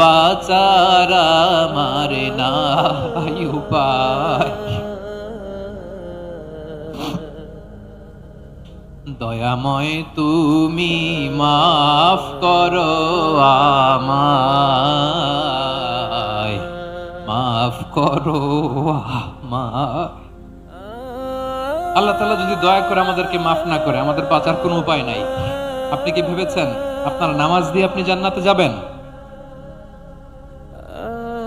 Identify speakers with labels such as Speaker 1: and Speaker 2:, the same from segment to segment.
Speaker 1: বাচার আমার নাই উপায়। দয়াময় তুমি মাফ করো মাফ করো আল্লাহ তাআলা যদি দয়া করে আমাদেরকে মাফ না করে, আমাদের বাঁচার কোনো উপায় নাই। আপনি কি ভেবেছেন আপনার নামাজ দিয়ে আপনি জান্নাতে যাবেন?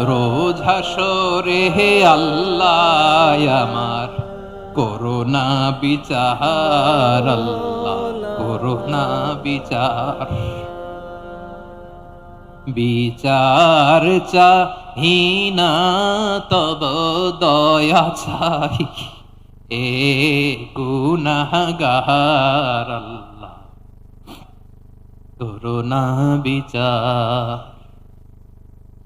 Speaker 1: রোজ হাসরে হে আল্লাহ আমার। করোনা বিচার, আল্লাহ করোনা বিচার। বিচার চাহিনা তব দয়া চাই। এ গুনাহগার আল্লাহ। করোনা বিচার।